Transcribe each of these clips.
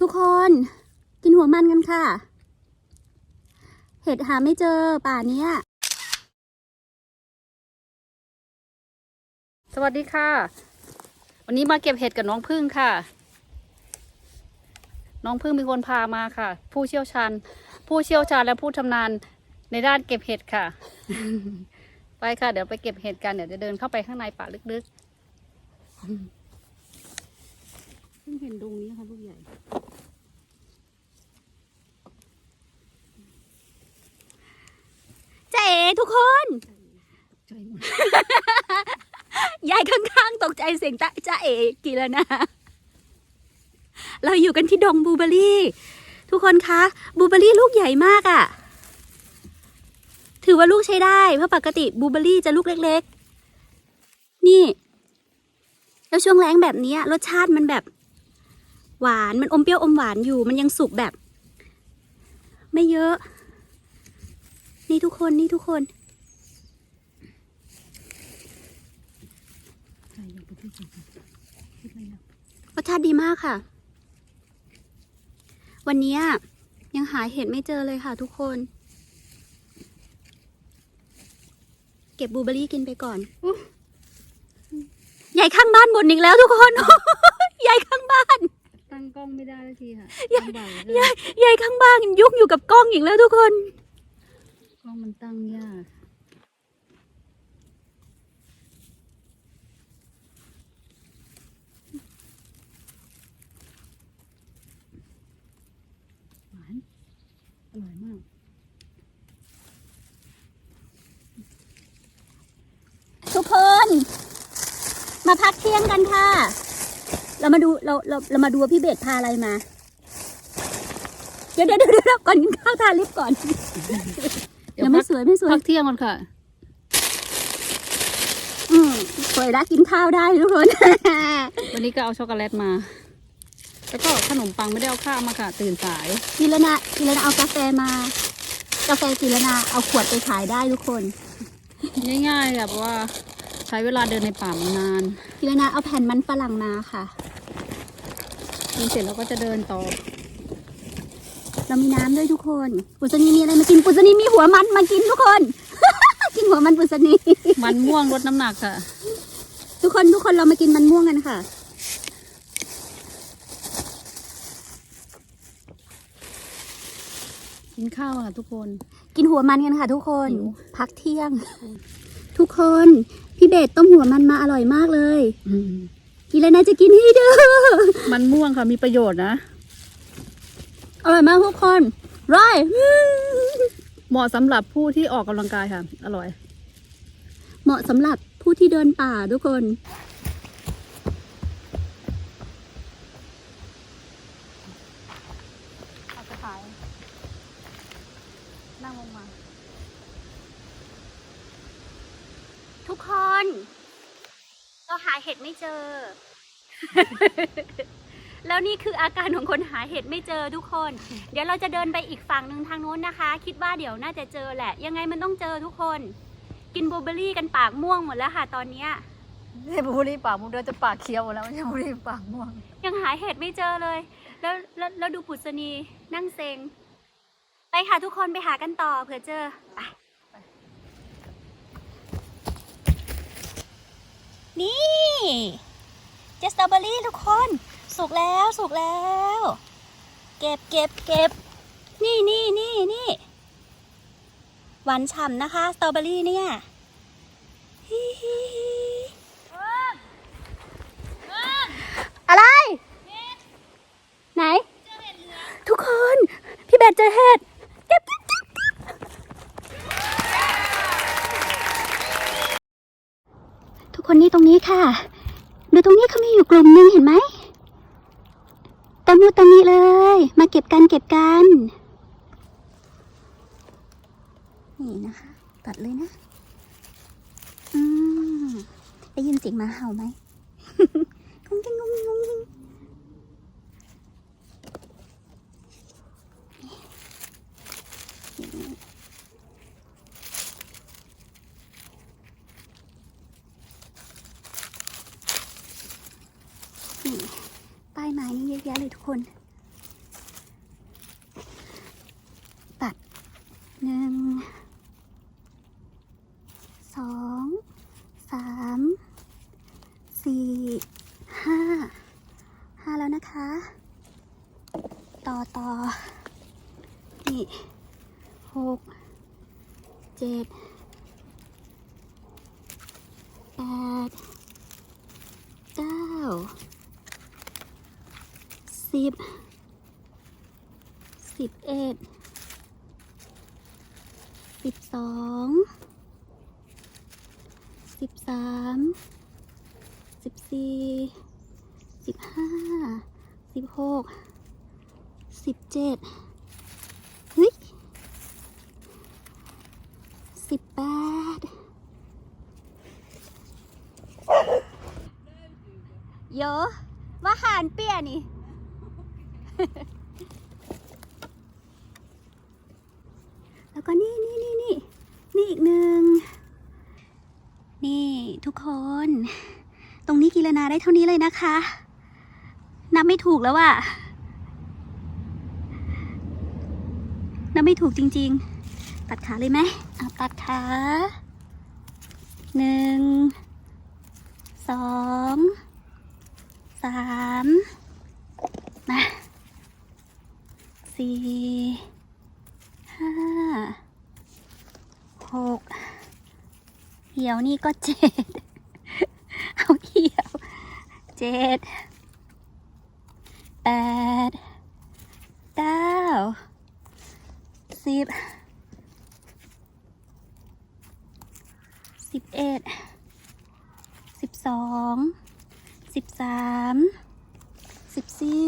ทุกคนกินหัวมันกันค่ะ เห็ดหาไม่เจอป่าเนี้ย สวัสดีค่ะ วันนี้มาเก็บเห็ดกับน้องพึ่งค่ะ น้องพึ่งมีคนพามาค่ะ ผู้เชี่ยวชาญ ผู้เชี่ยวชาญและผู้ชำนาญในด้านเก็บเห็ดค่ะ ไปค่ะ เดี๋ยวไปเก็บเห็ดกัน เดี๋ยวจะเดินเข้าไปข้างในป่าลึกๆ พิ่งเห็นดงนี้ค่ะลูกใหญ่เจ๊ทุกคนใจหมดยายข้างๆ ตกใจเสียงตะจ้าเอกีแล้วนะ เราอยู่กันที่ดงบลูเบอรี่ ทุกคนคะบลูเบอรี่ลูกใหญ่มากอะ่ะ ถือว่าลูกใช้ได้ เพราะปกติบลูเบอรี่จะลูกเล็ก ๆ นี่ แล้วช่วงแรงแบบเนี้ยรสชาติมันแบบ หวานมันอมเปรี้ยวอมหวานอยู่ มันยังสุกแบบ ไม่เยอะ นี่ทุกคนนี่ทุกคนใช่ยังไปที่จุดคิดอะไรนะรสชาติดีมากค่ะ วันนี้ยังหาเห็ดไม่เจอเลยค่ะทุกคน เก็บบลูเบอร์รี่กินไปก่อนยายข้างบ้านบ่นอีกแล้วทุกคนยายข้างบ้าน ตั้งกล้องไม่ได้สักทีค่ะยายลำบากเหลือเกินยายยายข้างบ้านยุ่งอยู่กับกล้องอีกแล้วทุกคน กล้องมันตั้งยาก หวาน อร่อยมาก ทุกคน มาพักเที่ยงกันค่ะ เรามาดูเราเราเรามาดูว่าพี่เบสพาอะไรมา เดี๋ยวเดี๋ยวเดี๋ยวเดี๋ยวก่อนกินข้าวทาลิปก่อน เดี๋ยวยังไม่พักสวยไม่สวยพักเที่ยงก่อนค่ะ อืมสวยแล้วกินข้าวได้ทุกคน วันนี้ก็เอาช็อกโกแลตมา แล้วก็ขนมปังไม่ได้เอาข้าวมาค่ะ ตื่นสายกินแล้วนะกินแล้วนะเอากาแฟมา กาแฟกินแล้วนะเอาขวดไปขายได้ทุกคน ง่ายๆค่ะเพราะว่าใช้เวลาเดินในป่ามันนานกินแล้วนะเอาแผ่นมันฝรั่งมาค่ะ กินเสร็จเราก็จะเดินต่อ เรามีน้ำด้วยทุกคน ปุษณีมีอะไรมากิน ปุษณีมีหัวมันมากินทุกคน กินหัวมันปุษณี มันม่วงลดน้ำหนักค่ะ ทุกคนทุกคนเรามากินมันม่วงกันค่ะกินข้าวค่ะทุกคน กินหัวมันกันค่ะทุกคนหิวพักเที่ยง ทุกคน พี่เบสต้มหัวมันมาอร่อยมากเลย กินเลยนะจะกินให้ดูมันม่วงค่ะมีประโยชน์นะ อร่อยมากทุกคนร้อยเหมาะสำหรับผู้ที่ออกกำลังกายค่ะ อร่อย เหมาะสำหรับผู้ที่เดินป่าทุกคน เอาจะขายนั่งลงมา ทุกคน เราหา เห็ดไม่เจอ แล้วนี่คืออาการของคนหาเห็ดไม่เจอทุกคน เดี๋ยวเราจะเดินไปอีกฝั่งหนึ่งทางโน้นนะคะ คิดว่าเดี๋ยวน่าจะเจอแหละ ยังไงมันต้องเจอทุกคน กินบลูเบอร์รี่กันปากม่วงหมดแล้วค่ะตอนเนี้ยไม่ใช่บุรีปากมุกเดินจะปากเคี้ยวหมดแล้วไม่ใช่บุรีปากม่วง ยังหาเห็ดไม่เจอเลย แล้วแล้วแล้วดูปุษณีนั่งเซ็งไปค่ะทุกคนไปหากันต่อเผื่อเจอไป นี่เจสตรอเบอรี่ทุกคน สุกแล้วสุกแล้ว เก็บเก็บเก็บนี่นี่นี่นี่หวานฉ่ำนะคะสตรอเบอรี่เนี่ยฮิฮิฮิอะไร ไหน ทุกคน พี่เบสเจอเห็ดเก็บเก็บเก็บเก็บทุก คนนี้ตรงนี้ค่ะ ดูตรงนี้เขามีอยู่กลุ่มหนึงเห็นไหมตะมูตะมีเลย มาเก็บกันเก็บกัน นี่นะคะ ตัดเลยนะ อืมได้ยินเสียงหมาเห่าไหมงงงงงงง นี่ป้ายไม้นี่เยอะแยะเลยทุกคน ตัดหนึ่งสองสามสี่ห้าห้าแล้วนะคะ ต่อต่อนี่หกเจ็ดแปด บสิบเอ็ดสิบสองสิบสามสิบสี่สิบห้าสิบหกสิบเจ็ดเฮ้ยสิบแปดโยว่าหารเปียนี่ แล้วก็นี่นี่นี่นี่นี่อีกหนึ่ง นี่ทุกคน ตรงนี้กิรนาได้เท่านี้เลยนะคะ นับไม่ถูกแล้วอะนับไม่ถูกจริง ๆ ตัดขาเลยไหมเอาตัดขาหนึ่งสองสามมา สี่ห้าหกเหี่ยวนี่ก็เจ็ดเอาเหี่ยวเจ็ดแปด เก้า สิบ สิบเอ็ด สิบสอง สิบสาม สิบสี่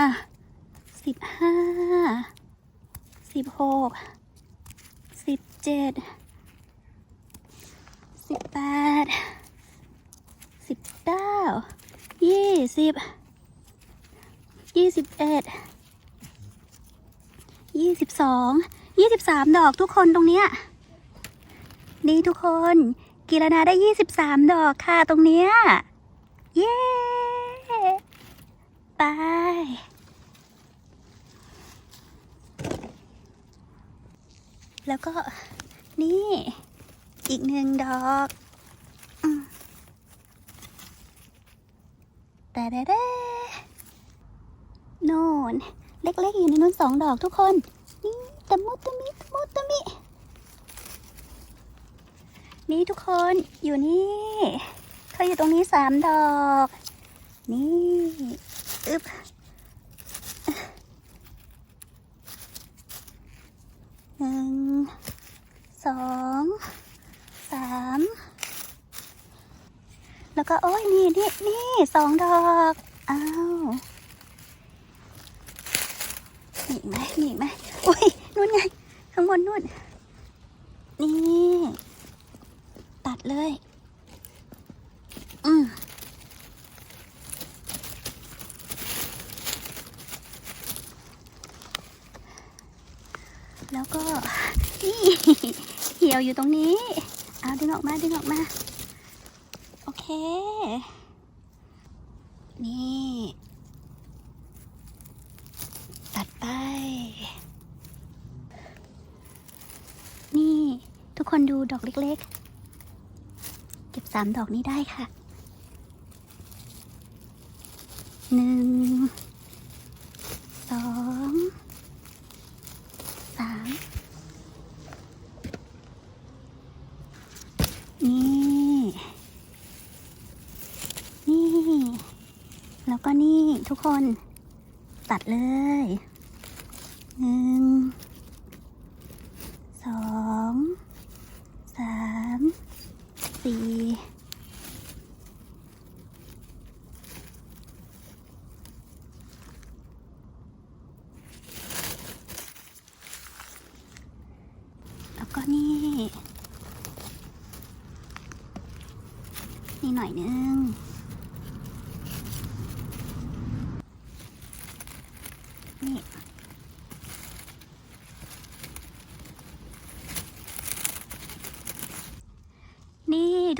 อะ สิบห้า สิบหก สิบ เจ็ดสิบแปดสิบเก้ายี่สิบยี่สิบเอ็ดยี่สิบสองยี่สิบสามดอกทุกคนตรงเนี้ยนี่ทุกคนกีรนาได้ยี่สิบสามดอกค่ะตรงเนี้ยเย้ไปแล้วก็ นี่ อีกหนึ่งดอกอแต่แต่แต่โน่นเล็กๆอยู่ในนู้นสองดอกทุกคน นี่ตะมุตะมิตะมุตะมิ นี่ทุกคนอยู่นี่เขาอยู่ตรงนี้สามดอก นี่ อึบหนึ่ง สองสามแล้วก็โอ้ยนี่นี่นี่สองดอกอ้าวมีอีไหมมีอีไหมอุ้ยนู่นไง ข้างบนนู่น นี่ ตัดเลย อืมแล้วก็นี่ เหี่ยวอยู่ตรงนี้ เอาดึงออกมาดึงออกมา โอเค นี่ ตัดไป นี่ทุกคนดูดอกเล็กๆ เก็บสามดอกนี้ได้ค่ะหนึ่ง สอง สาม นี่ นี่ แล้วก็นี่ทุกคน ตัด เลยหนึ่งสองสามสี่แล้วก็นี่ นี่หน่อยนึง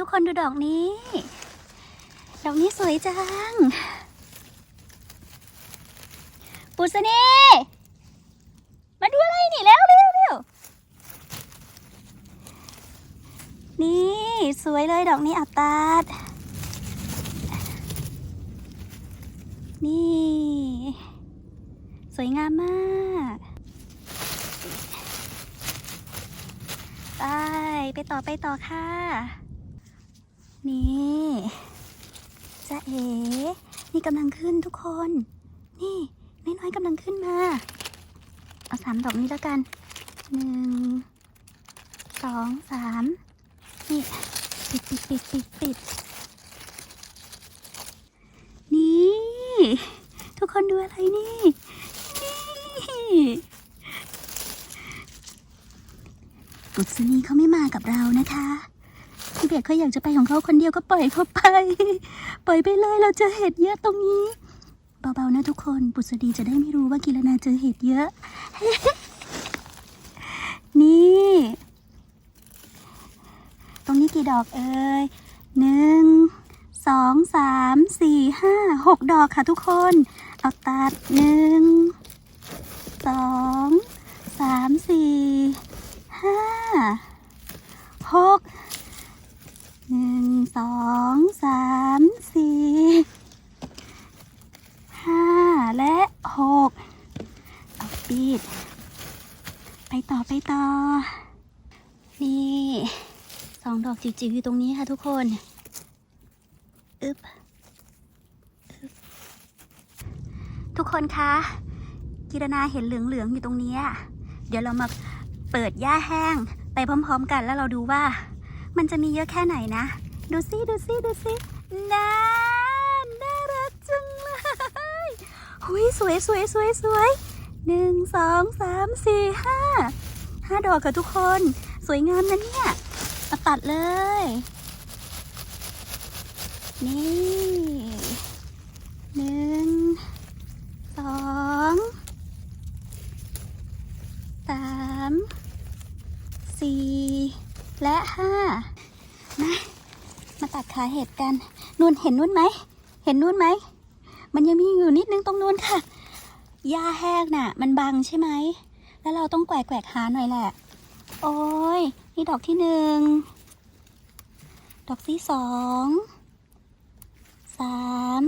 ทุกคนดูดอกนี้ ดอกนี้สวยจัง ปุษณีมาดูอะไรนี่แล้วเร็วเร็วนี่สวยเลยดอกนี้อับตัด นี่ สวยงามมากไป ไปต่อไปต่อค่ะ นี่จะเอ๋นี่กำลังขึ้นทุกคน นี่น้อยๆกำลังขึ้นมา เอาสามดอกนี้แล้วกันหนึ่งสองสามนี่ปิดปิดปิดปิดปิดนี่ ทุกคนดูอะไรนี่ นี่ปุษณีเขาไม่มากับเรานะคะ เบกเขาอยากจะไปของเขาคนเดียวก็ปล่อยเขาไป ปล่อยไปเลยเราเจอเห็ดเยอะตรงนี้ เบาๆนะทุกคนปุษณีจะได้ไม่รู้ว่ากิรนาเจอเห็ดเยอะ นี่ ตรงนี้กี่ดอกเอ่ยหนึ่งสองสามสี่ห้าหกดอกค่ะทุกคน เอาตัดหนึ่งสองสามสี่ห้าหก หนึ่งสองสามสี่ห้าและหกเอาปิดไปต่อไปต่อ นี่สองดอกจิ๋วๆอยู่ตรงนี้ค่ะทุกคนอึบอึบทุกคนคะกิรนาเห็นเหลืองๆอยู่ตรงนี้ เดี๋ยวเรามาเปิดหญ้าแห้งไปพร้อม ๆ กันแล้วเราดูว่า มันจะมีเยอะแค่ไหนนะ ดูซิดูซิดูซิน่าน่ารักจังเลยหุยสวยสวยสวยสวยหนึ่งสองสามสี่ห้าห้าดอกค่ะทุกคน สวยงามนะเนี่ยมาตัดเลย นี่หนึ่งสองสามสี่ และห้ามามาตัดขาเห็ดกันนุ่นเห็นนุ่นไหมเห็นนุ่นไหมมันยังมีอยู่นิดนึงตรงนู้นค่ะหญ้าแห้งน่ะ มันบังใช่ไหมแล้วเราต้องแกวกแกวกหาหน่อยแหละ โอ้ยนี่ดอกที่หนึ่งดอกที่สองสาม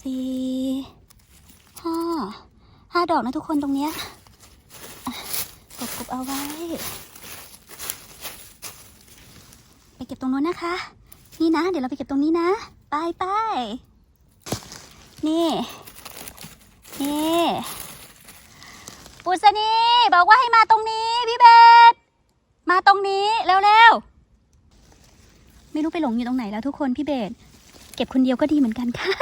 สี่ห้าห้าดอกนะทุกคนตรงเนี้ยกบกบเอาไว้ ไป เก็บตรงนู้นนะคะ นี่นะ เดี๋ยวเราไปเก็บตรงนี้นะ ไปไปนี่นี่ปุษณีบอกว่าให้มาตรงนี้พี่เบสมาตรงนี้เร็วๆไม่รู้ไปหลงอยู่ตรงไหนแล้วทุกคนพี่เบสเก็บคนเดียวก็ดีเหมือนกันค่ะ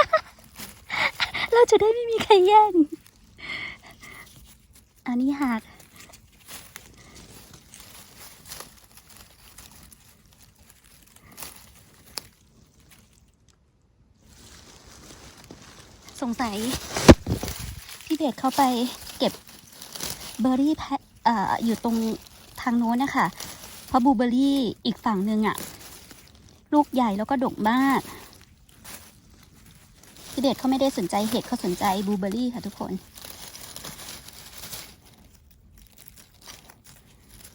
เราจะได้ไม่มีใครแย่งอันนี้หัก สงสัยพี่เบสเขาไปเก็บเบอร์รี่แพะเอ่อยู่ตรงทางโน้นนะคะเพราะบูเบอร์รี่อีกฝั่งหนึ่งอะลูกใหญ่แล้วก็ดกมากพี่เดชเขาไม่ได้สนใจเห็ดเขาสนใจบูเบอร์รี่ค่ะทุกคน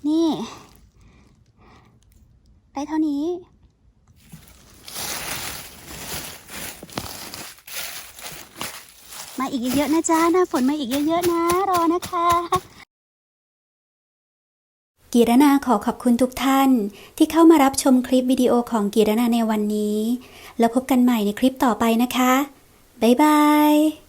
นี่ ได้เท่านี้ มา อีกเยอะๆนะจ๊ะหน้าฝนมาอีกเยอะๆนะ รอนะคะ กีรนาขอขอบคุณทุกท่านที่เข้ามารับชมคลิปวิดีโอของกีรนาในวันนี้ แล้วพบกันใหม่ในคลิปต่อไปนะคะ บ๊ายบาย